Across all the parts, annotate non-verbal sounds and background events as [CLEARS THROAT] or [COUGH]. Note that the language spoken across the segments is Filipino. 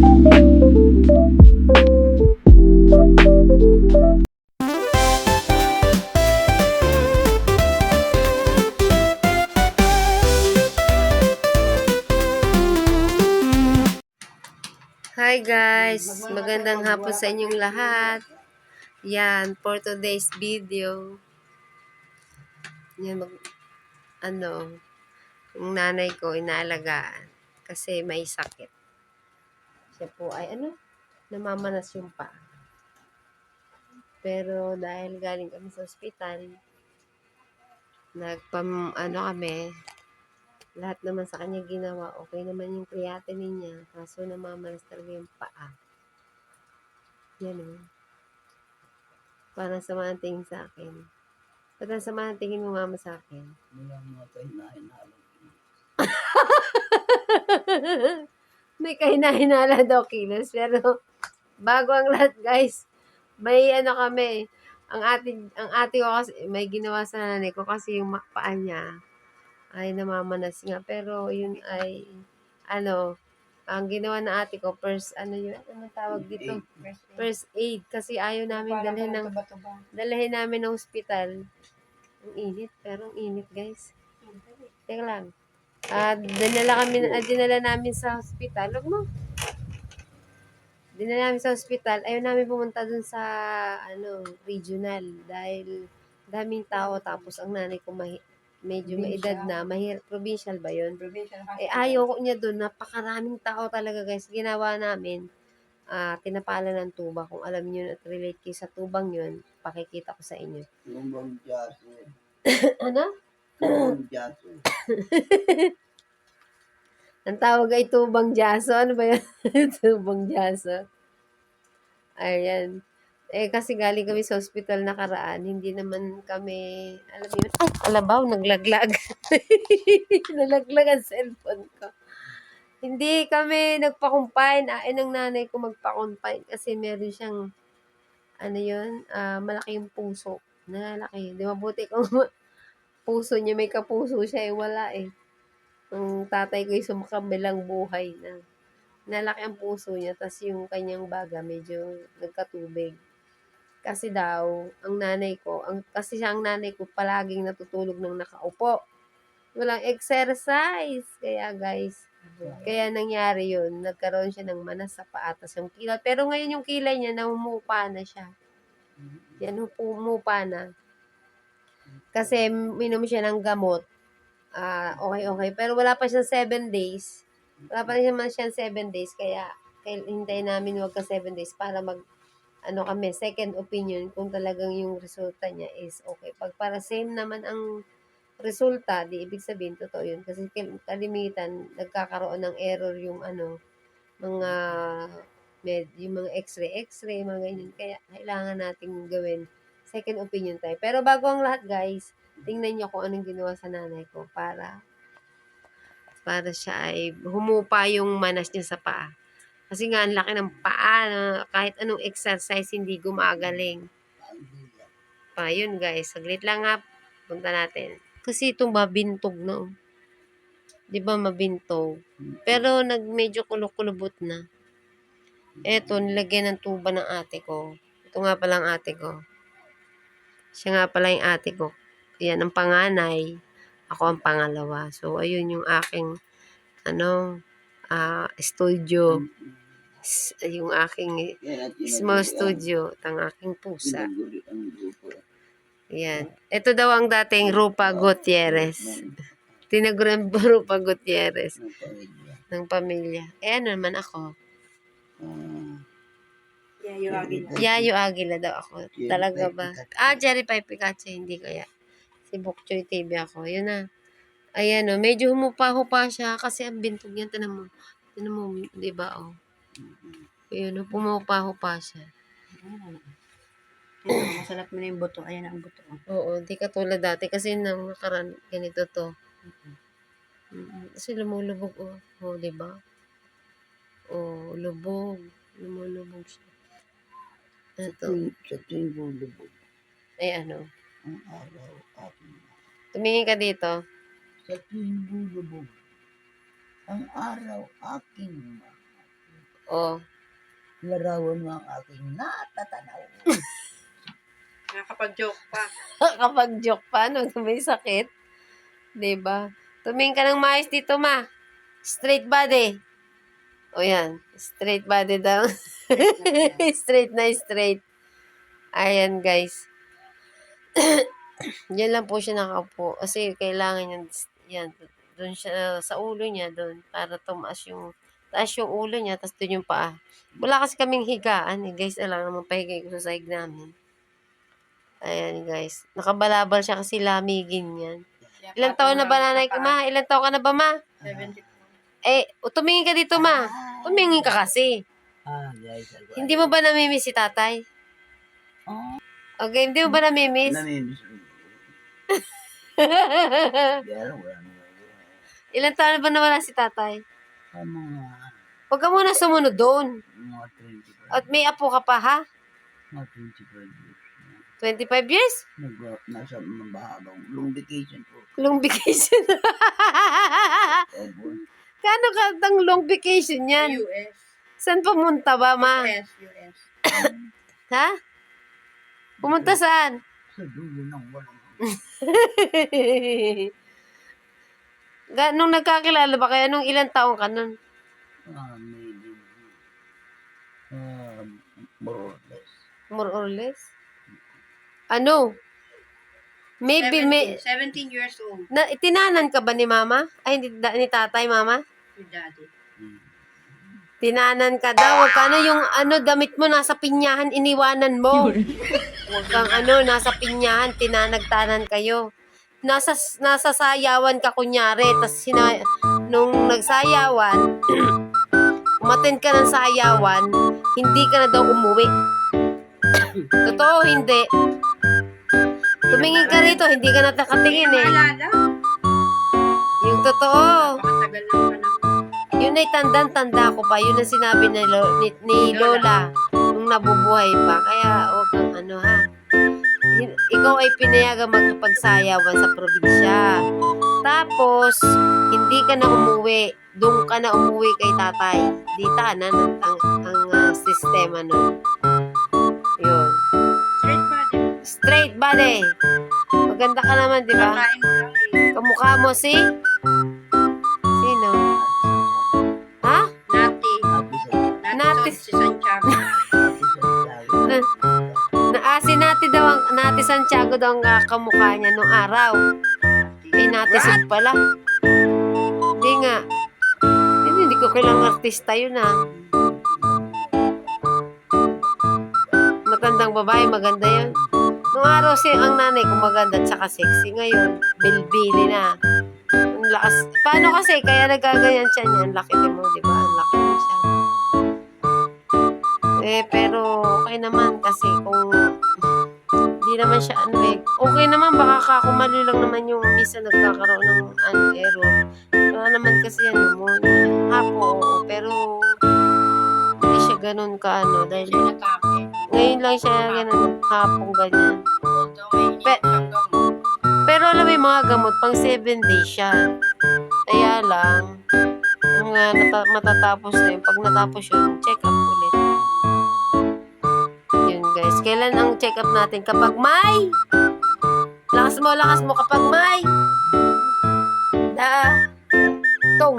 Hi guys! Magandang hapon sa inyong lahat. Yan, for today's video. Yan, mag, ano, yung nanay ko inaalagaan kasi may sakit. Siya po ay ano, namamanas yung pa. Pero dahil galing kami sa ospital, nagpam, ano kami, lahat naman sa kanya ginawa, okay naman yung creatinine niya, kaso namamalas talaga yung paa. Yan o. Parang sama ang tingin sa akin. Ang sama ang tingin mo mama sa akin? Wala mga kahinahinala. [LAUGHS] May kahinahinala [LAUGHS] daw kilos, pero bago ang lahat guys, may ano kami, ang ate, ang ate ko kasi, may ginawa sa nanay ko kasi yung paa niya ay namamanas nga. Pero yun ay, ano, ang ginawa na ate ko, first, ano yun, ano tawag dito? First aid. Kasi ayaw namin dalhin ng, dalhin namin ng hospital. Ang init, pero ang init guys. Teka lang. Ah, dinala kami, ah, dinala namin sa hospital. Huwag mo. Dinala namin sa hospital. Ayaw namin pumunta dun sa, ano, regional. Dahil daming tao. Tapos ang nanay ko mahi, medyo may edad na. Mahirap. Provincial ba yun? Eh, ayaw ko niya doon. Napakaraming tao talaga, guys. Ginawa namin, ah, tinapala ng tuba. Kung alam niyo at relate kayo sa tubang yun, pakikita ko sa inyo. [COUGHS] Ano? Tumbang [COUGHS] jaso. [COUGHS] Ang tawag ay tubang jaso. Ano ba yan? [LAUGHS] tubang jaso. Ayan. Eh, kasi galing kami sa hospital nakaraan, hindi naman kami, alam yun, ay, alabaw, naglaglag. [LAUGHS] Nalaglag ang cellphone ko. Hindi kami nagpa-confine. Ay, ng nanay ko magpa-confine kasi meron siyang, ano yun, ah, malaki yung puso. Nalalaki. Di mabuti kung puso niya, may kapuso siya, eh, wala eh. Ang tatay ko yung sumakabilang buhay na nalaki ang puso niya, tas yung kanyang baga medyo nagkatubig. Kasi daw, ang nanay ko, ang, kasi siya ang nanay ko, palaging natutulog ng nakaupo. Walang exercise. Kaya guys, kaya nangyari yun, nagkaroon siya ng manas sa paa, tas yung kilay. Pero ngayon yung kilay niya, namumupa na siya. Yan, humupa na. Kasi minom siya ng gamot. Ah, okay, okay. Pero wala pa siyang 7 days. Wala pa rin naman siyang 7 days. Kaya, kaya namin wag ka 7 days para mag, ano kami, second opinion kung talagang yung resulta niya is okay. Pag para same naman ang resulta, di ibig sabihin, totoo yun. Kasi kal- kalimitan, nagkakaroon ng error yung ano, mga, med, yung mga x-ray, x-ray, mga ganyan. Kaya, kailangan nating gawin second opinion tayo. Pero bago ang lahat, guys, tingnan niyo kung anong ginawa sa nanay ko para para siya ay humupa yung manas niya sa paa. Kasi nga, ang laki ng paa na kahit anong exercise, hindi gumagaling. Pa, yun guys. Saglit lang ha. Punta natin. Kasi itong mabintog na. oh. Di ba mabintog? Pero nag medyo kulukulubot na. Eto, nilagyan ng tuba ng ate ko. Ito nga pala ang ate ko. Siya nga pala yung ate ko. Yan ang panganay. Ako ang pangalawa. So, ayun yung aking ano, ah studio. Yung aking small studio. At ang aking pusa. Yan. Ito daw ang dating Rupa Gutierrez. Tinaguran Rupa Gutierrez Ng pamilya. Eh, ano naman ako? Ah, Yayo Aguila. Yayo Aguila daw ako. Jerry Talaga Pai ba? Ah, Jerry Pai Picache. Hindi kaya. Si Bokchoy TV ako. Yun na. Ayan o. medyo humupa-hupa siya kasi ang bintog niya. Tinan mo. Tinan mo, di ba o? Ayun o. Pumupa-hupa siya. Ito, Masarap mo na yung buto. Ayan ang buto. Oo, di katulad dati. Kasi nang nakaraan, ganito to. Kasi lumulubog o. O, di ba? O, lubog. Lumulubog siya. Ito. tuwing- Sa tuwing bulubog, Ay, ano. ang araw aking Tumingin ka dito. Sa tuwing bulubog, ang araw aking Oh. Larawan mo ang aking natatanaw. [LAUGHS] Nakakapag-joke pa. [LAUGHS] Kapag joke pa, no, [LAUGHS] may sakit. 'Di ba? Tumingin ka ng maayos dito, ma. Straight body. O yan. Straight body daw. [LAUGHS] straight na straight. Ayan, guys. [CLEARS THROAT] yan lang po siya nakaupo. Kasi kailangan yan, yan, doon siya, sa ulo niya, doon, para tumaas yung, taas yung ulo niya, tapos doon yung paa. Wala kasi kaming higaan, eh, guys, alam naman, pahigay ko sa sahig namin. Ayan, guys. Nakabalabal siya kasi lamigin yan. Ilang taon na ba nanay ko, ma? Ilang taon ka na ba, ma? 70. Eh, tumingin ka dito, ma. Tumingin ka kasi. Ah, guys. Hindi mo ba namimiss si tatay? Oh, Okay, hindi mo ba namimiss? namimiss. [LAUGHS] Ilang taon na ba nawala si tatay? Ang mga, Huwag ka muna sumunod doon. mga 25. At may apo ka pa, ha? Mga 25 years. 25 years? Nag, nasa mabahabang long vacation po. Long vacation. [LAUGHS] Kano ka tang long vacation yan? US. Saan pumunta ba, ma? US. US. [COUGHS] Ha? Pumunta saan? Sa dulo ng walang [LAUGHS] Ga- nung nagkakilala ba kayo, nung ilang taong ka nun? ah, maybe uh, more or less. More or less? Ano? Maybe 17, may... 17 years old. Na, tinanan ka ba ni mama? Ay, ni, da- ni tatay, mama? With daddy. Tinanan ka daw. Huwag ka na yung ano, damit mo nasa pinyahan, iniwanan mo. Huwag kang ano, nasa pinyahan, tinanagtanan kayo. Nasa, nasa sayawan ka kunyari, tas sina, nung nagsayawan, umaten ka ng sayawan, hindi ka na daw umuwi. Totoo, hindi. Tumingin ka rito, hindi ka na nakatingin eh. Yung totoo. Ng panahon. Yun ay tandang-tanda ko pa. Yun ang sinabi ni, Lo- ni, ni Lola nung nabubuhay pa. Kaya huwag kang ano ha. Ikaw ay pinayagang magpagsayawan sa probinsya. Tapos, hindi ka na umuwi. Doon ka na umuwi kay tatay. Di tanan ang, ang, ang ah, sistema nun. Yun. Straight body. Straight body. Maganda ka naman, di ba? Kamukha mo si? Nati. Si Santiago. naasi nati daw ang nati Santiago daw ang ah, kamukha niya nung araw. Eh nati Sud pala. Hindi nga. Hindi, hindi ko kailangang artista yun ah. Matandang babae, maganda yun. Nung araw si ang nanay ko maganda at saka sexy. Ngayon, bilbili na. Ang lakas. Paano kasi? Kaya nagaganyan siya niya. Ang laki mo, di ba? Ang laki mo siya. Eh, pero okay naman kasi kung hindi naman siya ano eh. Okay naman, baka kakumali lang naman yung misa nagkakaroon ng ano, error. Wala naman kasi ano mo, hapo, oo, pero hindi siya ganun ka ano, dahil ngayon lang siya ganun, hapong ganyan. Pe-. Pero alam mo yung mga gamot, pang 7 days siya. Kaya lang, yung nga nata- matatapos na yun, pag natapos yun, guys, kailan ang check up natin? Kapag may! Lakas mo, lakas mo kapag may! Da! Tong!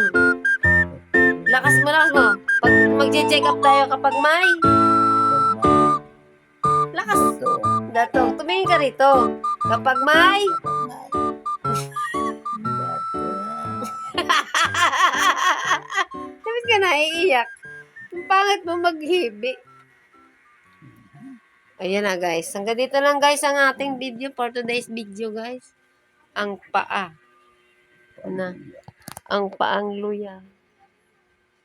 Lakas mo, lakas mo. Pag magche-check up tayo kapag may! Lakas! Datong, tumingin ka rito. Kapag may! [LAUGHS] Bakit ka naiiyak? Ang pangit mo maghibi. Ayan na guys. Hanggang dito lang guys ang ating video for today's video guys. Ang paa. Na. Ang paang luya.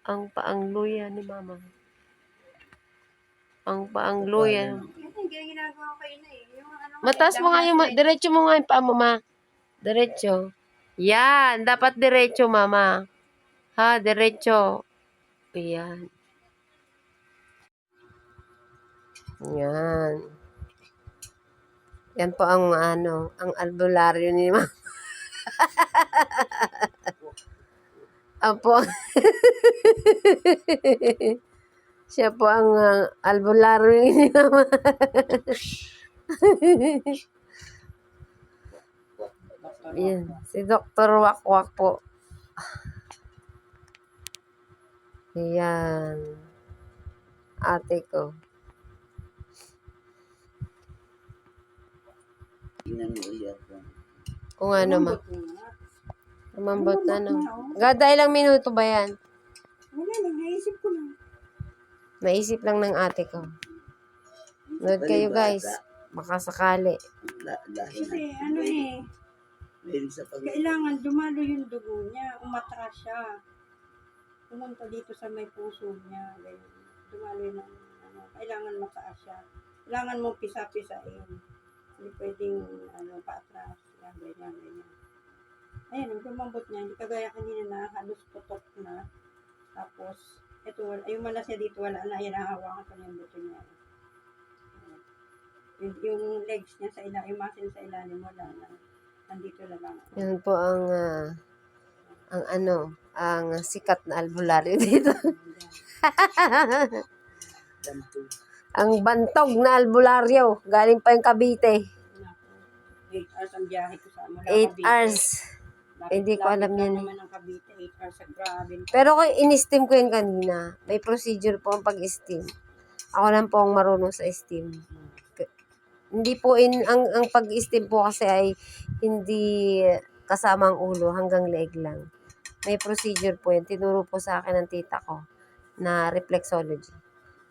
Ang paang luya ni mama. Ang paang luya. Mataas mo nga yung, diretso mo nga yung paa mo, ma. Diretso. Yan, dapat diretso, mama. Ha, diretso. Yan. Yan. Yan po ang ano, ang albularyo ni mama. Ang po. Siya po ang uh, albularyo ni Mama. [LAUGHS] Yan. Si Dr. Wakwak po. Yan. Ate ko. Tingnan mo ulit. Kung ano ma. Lumambot na no. Gada ilang minuto ba yan? Wala, nag-naisip ko lang. Naisip lang ng ate ko. Nood kayo guys. Baka sakali. Na. Kasi ano eh, Mahilig sa pag... kailangan dumalo yung dugo niya, umatras siya. Pumunta dito sa may puso niya. Ganyan. Dumalo yung ano, kailangan mataas siya. Kailangan mo pisa-pisain. Hindi pwedeng ano, paatras. Yan, ganyan, ganyan. Ayan, ang lumambot niya, hindi kagaya kanina na halos putok na. Tapos, ito, wala- yung malas niya dito, wala na. Ayan, hahawakan ko na yung buto niya. Yung, yung legs niya sa ilalim, yung muscle sa ilalim, wala na. Nandito na lang. Yan po ang ah, ang ano, ang sikat na albularyo dito. [LAUGHS] Ang bantog na albularyo. Galing pa yung Cavite. 8 hours ang biyahe ko sa mula 8 Cavite. hours. Lapit- Hindi ko alam yan naman ang Cavite, 8 hours grabe. Pero kung in-steam ko yun kanina, may procedure po ang pag-steam. Ako lang po ang marunong sa steam. Hindi po in ang ang pag-steam po kasi ay hindi kasama ang ulo hanggang leeg lang. May procedure po yan. Tinuro po sa akin ng tita ko na reflexology.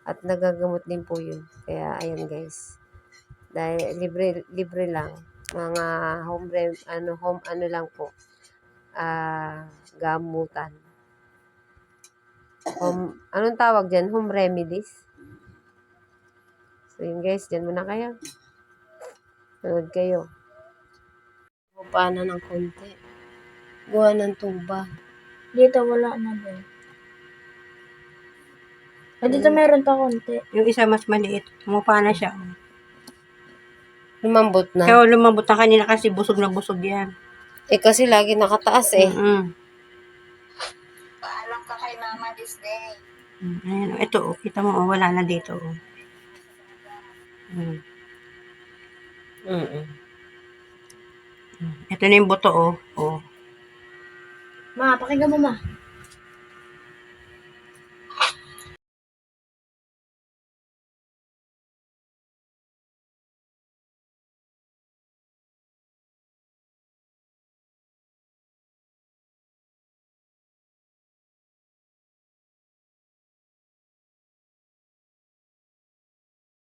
At nagagamot din po yun. Kaya ayan guys. Dahil libre libre lang. Mga home rem, ano home ano lang po. Ah, gamutan. Home, anong tawag dyan? Home remedies? So yun guys, dyan muna kayo. Sunod kayo. Bupa ng konti. Gawa ng tuba. Dito wala na din. Ah, dito meron pa konti. Yung isa mas maliit, umupa na siya. Lumambot na. Kaya lumambot na kanina kasi busog na busog yan. Eh kasi lagi nakataas eh. Mm. Mm, Ayan, oh, ito, oh, kita mo, oh, wala na dito. Oh. Mm. Mm-mm. Ito na yung buto, oh. oh. Ma, pakinggan mo ma.